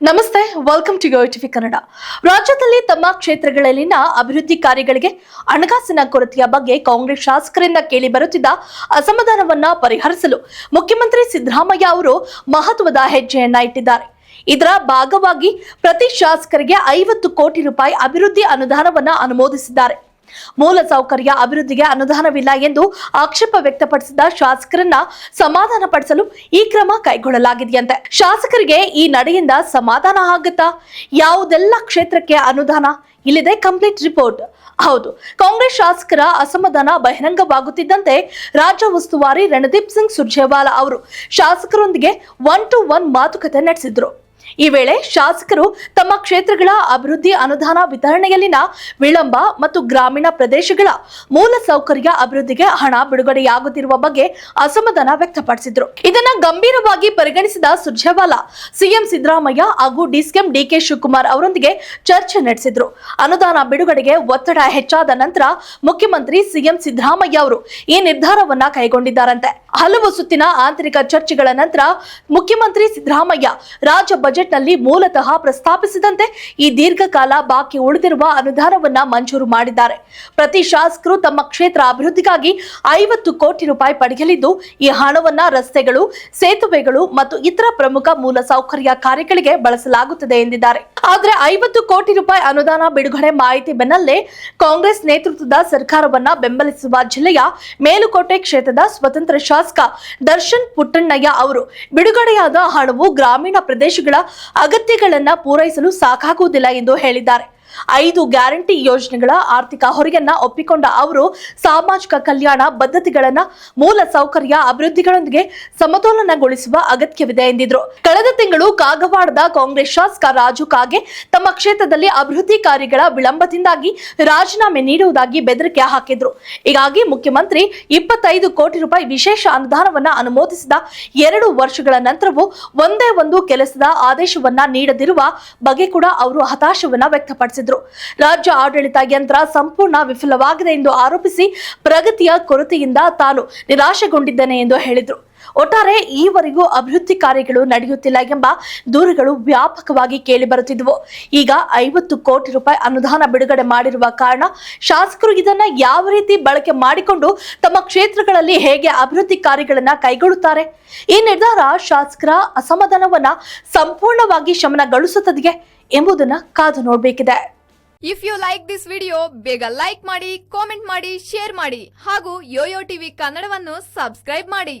ನಮಸ್ತೆ welcome to TV Kannada ರಾಜ್ಯದಲ್ಲಿ ತಮ್ಮ ಕ್ಷೇತ್ರಗಳಲ್ಲಿನ ಅಭಿವೃದ್ಧಿ ಕಾರ್ಯಗಳಿಗೆ ಹಣಕಾಸಿನ ಕೊರತೆಯ ಬಗ್ಗೆ ಕಾಂಗ್ರೆಸ್ ಶಾಸಕರಿಂದ ಕೇಳಿ ಬರುತ್ತಿದ್ದ ಅಸಮಾಧಾನವನ್ನ ಪರಿಹರಿಸಲು ಮುಖ್ಯಮಂತ್ರಿ ಸಿದ್ದರಾಮಯ್ಯ ಅವರು ಮಹತ್ವದ ಹೆಜ್ಜೆಯನ್ನ ಇಟ್ಟಿದ್ದಾರೆ. ಇದರ ಭಾಗವಾಗಿ ಪ್ರತಿ ಶಾಸಕರಿಗೆ ಐವತ್ತು ಕೋಟಿ ರೂಪಾಯಿ ಅಭಿವೃದ್ಧಿ ಅನುದಾನವನ್ನ ಅನುಮೋದಿಸಿದ್ದಾರೆ. ಮೂಲ ಸೌಕರ್ಯ ಅಭಿವೃದ್ಧಿಗೆ ಅನುದಾನವಿಲ್ಲ ಎಂದು ಆಕ್ಷೇಪ ವ್ಯಕ್ತಪಡಿಸಿದ ಶಾಸಕರನ್ನ ಸಮಾಧಾನ ಪಡಿಸಲು ಈ ಕ್ರಮ ಕೈಗೊಳ್ಳಲಾಗಿದೆಯಂತೆ. ಶಾಸಕರಿಗೆ ಈ ನಡೆಯಿಂದ ಸಮಾಧಾನ ಆಗುತ್ತಾ? ಯಾವುದೆಲ್ಲ ಕ್ಷೇತ್ರಕ್ಕೆ ಅನುದಾನ? ಇಲ್ಲಿದೆ ಕಂಪ್ಲೀಟ್ ರಿಪೋರ್ಟ್. ಹೌದು, ಕಾಂಗ್ರೆಸ್ ಶಾಸಕರ ಅಸಮಾಧಾನ ಬಹಿರಂಗವಾಗುತ್ತಿದ್ದಂತೆ ರಾಜ್ಯ ಉಸ್ತುವಾರಿ ರಣದೀಪ್ ಸಿಂಗ್ ಸುರ್ಜೇವಾಲಾ ಅವರು ಶಾಸಕರೊಂದಿಗೆ ಒನ್ ಟು ಒನ್ ಮಾತುಕತೆ ನಡೆಸಿದ್ರು. ಈ ವೇಳೆ ಶಾಸಕರು ತಮ್ಮ ಕ್ಷೇತ್ರಗಳ ಅಭಿವೃದ್ಧಿ ಅನುದಾನ ವಿತರಣೆಯಲ್ಲಿನ ವಿಳಂಬ ಮತ್ತು ಗ್ರಾಮೀಣ ಪ್ರದೇಶಗಳ ಮೂಲ ಸೌಕರ್ಯ ಅಭಿವೃದ್ಧಿಗೆ ಹಣ ಬಿಡುಗಡೆಯಾಗುತ್ತಿರುವ ಬಗ್ಗೆ ಅಸಮಾಧಾನ ವ್ಯಕ್ತಪಡಿಸಿದ್ರು. ಇದನ್ನ ಗಂಭೀರವಾಗಿ ಪರಿಗಣಿಸಿದ ಸುರ್ಜೇವಾಲಾ, ಸಿಎಂ ಸಿದ್ದರಾಮಯ್ಯ ಹಾಗೂ ಡಿಸಿಎಂ ಡಿಕೆ ಶಿವಕುಮಾರ್ ಅವರೊಂದಿಗೆ ಚರ್ಚೆ ನಡೆಸಿದ್ರು. ಅನುದಾನ ಬಿಡುಗಡೆಗೆ ಒತ್ತಡ ಹೆಚ್ಚಾದ ನಂತರ ಮುಖ್ಯಮಂತ್ರಿ ಸಿಎಂ ಸಿದ್ದರಾಮಯ್ಯ ಅವರು ಈ ನಿರ್ಧಾರವನ್ನ ಕೈಗೊಂಡಿದ್ದಾರಂತೆ. ಹಲವು ಸುತ್ತಿನ ಆಂತರಿಕ ಚರ್ಚೆಗಳ ನಂತರ ಮುಖ್ಯಮಂತ್ರಿ ಸಿದ್ದರಾಮಯ್ಯ ರಾಜ್ಯ ಬಜೆಟ್ನಲ್ಲಿ ಮೂಲತಃ ಪ್ರಸ್ತಾಪಿಸಿದಂತೆ ಈ ದೀರ್ಘಕಾಲ ಬಾಕಿ ಉಳಿದಿರುವ ಅನುದಾನವನ್ನ ಮಂಜೂರು ಮಾಡಿದ್ದಾರೆ. ಪ್ರತಿ ಶಾಸಕರು ತಮ್ಮ ಕ್ಷೇತ್ರ ಅಭಿವೃದ್ಧಿಗಾಗಿ ಐವತ್ತು ಕೋಟಿ ರೂಪಾಯಿ ಪಡೆಯಲಿದ್ದು, ಈ ಹಣವನ್ನ ರಸ್ತೆಗಳು, ಸೇತುವೆಗಳು ಮತ್ತು ಇತರ ಪ್ರಮುಖ ಮೂಲ ಸೌಕರ್ಯ ಕಾರ್ಯಗಳಿಗೆ ಬಳಸಲಾಗುತ್ತದೆ ಎಂದಿದ್ದಾರೆ. ಆದರೆ ಐವತ್ತು ಕೋಟಿ ರೂಪಾಯಿ ಅನುದಾನ ಬಿಡುಗಡೆ ಮಾಹಿತಿ ಬೆನ್ನಲ್ಲೇ ಕಾಂಗ್ರೆಸ್ ನೇತೃತ್ವದ ಸರ್ಕಾರವನ್ನ ಬೆಂಬಲಿಸುವ ಜಿಲ್ಲೆಯ ಮೇಲುಕೋಟೆ ಕ್ಷೇತ್ರದ ಸ್ವತಂತ್ರ ಶಾಸಕ ದರ್ಶನ್ ಪುಟ್ಟಣ್ಣಯ್ಯ ಅವರು, ಬಿಡುಗಡೆಯಾದ ಹಣವು ಗ್ರಾಮೀಣ ಪ್ರದೇಶಗಳ ಅಗತ್ಯಗಳನ್ನ ಪೂರೈಸಲು ಸಾಕಾಗುವುದಿಲ್ಲ ಎಂದು ಹೇಳಿದ್ದಾರೆ. ಐದು ಗ್ಯಾರಂಟಿ ಯೋಜನೆಗಳ ಆರ್ಥಿಕ ಹೊರೆಯನ್ನ ಒಪ್ಪಿಕೊಂಡ ಅವರು ಸಾಮಾಜಿಕ ಕಲ್ಯಾಣ ಬದ್ಧತೆಗಳನ್ನ ಮೂಲ ಸೌಕರ್ಯ ಅಭಿವೃದ್ಧಿಗಳೊಂದಿಗೆ ಸಮತೋಲನಗೊಳಿಸುವ ಅಗತ್ಯವಿದೆ ಎಂದಿದ್ರು. ಕಳೆದ ತಿಂಗಳು ಕಾಗವಾಡದ ಕಾಂಗ್ರೆಸ್ ಶಾಸಕ ರಾಜು ಕಾಗೆ ತಮ್ಮ ಕ್ಷೇತ್ರದಲ್ಲಿ ಅಭಿವೃದ್ಧಿ ಕಾರ್ಯಗಳ ವಿಳಂಬದಿಂದಾಗಿ ರಾಜೀನಾಮೆ ನೀಡುವುದಾಗಿ ಬೆದರಿಕೆ ಹಾಕಿದ್ರು. ಹೀಗಾಗಿ ಮುಖ್ಯಮಂತ್ರಿ ಇಪ್ಪತ್ತೈದು ಕೋಟಿ ರೂಪಾಯಿ ವಿಶೇಷ ಅನುದಾನವನ್ನ ಅನುಮೋದಿಸಿದ ಎರಡು ವರ್ಷಗಳ ನಂತರವೂ ಒಂದೇ ಒಂದು ಕೆಲಸದ ಆದೇಶವನ್ನ ನೀಡದಿರುವ ಬಗ್ಗೆ ಕೂಡ ಅವರು ಹತಾಶವನ್ನ ವ್ಯಕ್ತಪಡಿಸಿದ್ರು. ರಾಜ್ಯ ಆಡಳಿತ ಯಂತ್ರ ಸಂಪೂರ್ಣ ವಿಫಲವಾಗಿದೆ ಎಂದು ಆರೋಪಿಸಿ ಪ್ರಗತಿಯ ಕೊರತೆಯಿಂದ ತಾನು ನಿರಾಶೆಗೊಂಡಿದ್ದೇನೆ ಎಂದು ಹೇಳಿದ್ರು. ಒಟ್ಟಾರೆ ಈವರೆಗೂ ಅಭಿವೃದ್ಧಿ ಕಾರ್ಯಗಳು ನಡೆಯುತ್ತಿಲ್ಲ ಎಂಬ ದೂರುಗಳು ವ್ಯಾಪಕವಾಗಿ ಕೇಳಿಬರುತ್ತಿದ್ದವು ಈಗ ಐವತ್ತು ಕೋಟಿ ರೂಪಾಯಿ ಅನುದಾನ ಬಿಡುಗಡೆ ಮಾಡಿರುವ ಕಾರಣ ಶಾಸಕರು ಇದನ್ನ ಯಾವ ರೀತಿ ಬಳಕೆ ಮಾಡಿಕೊಂಡು ತಮ್ಮ ಕ್ಷೇತ್ರಗಳಲ್ಲಿ ಹೇಗೆ ಅಭಿವೃದ್ಧಿ ಕಾರ್ಯಗಳನ್ನ ಕೈಗೊಳ್ಳುತ್ತಾರೆ? ಈ ನಿರ್ಧಾರ ಶಾಸಕರ ಅಸಮಾಧಾನವನ್ನ ಸಂಪೂರ್ಣವಾಗಿ ಶಮನಗೊಳಿಸುತ್ತದೆಯೇ ಎಂಬುದನ್ನ ಕಾದು ನೋಡಬೇಕಿದೆ. If you like this video ಬೇಗ ಲೈಕ್ ಮಾಡಿ ಕಾಮೆಂಟ್ ಮಾಡಿ ಶೇರ್ ಮಾಡಿ ಹಾಗೂ ಯೋಯೋ ಟಿವಿ ಕನ್ನಡವನ್ನು ಸಬ್ಸ್ಕ್ರೈಬ್ ಮಾಡಿ.